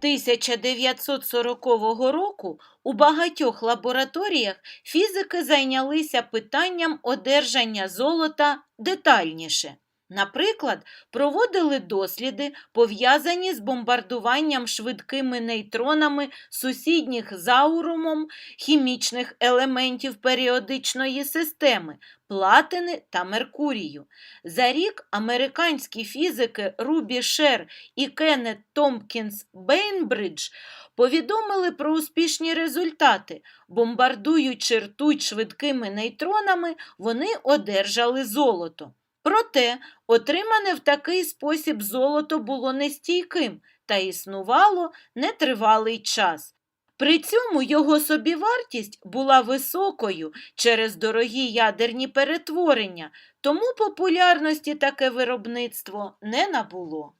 1940 року у багатьох лабораторіях фізики зайнялися питанням одержання золота детальніше. Наприклад, проводили досліди, пов'язані з бомбардуванням швидкими нейтронами сусідніх з аурумом хімічних елементів періодичної системи платини та Меркурію. За рік американські фізики Рубі Шер і Кеннет Томпкінс Бейнбридж повідомили про успішні результати. Бомбардуючи ртуть швидкими нейтронами, вони одержали золото. Проте отримане в такий спосіб золото було нестійким та існувало нетривалий час. При цьому його собівартість була високою через дорогі ядерні перетворення, тому популярності таке виробництво не набуло.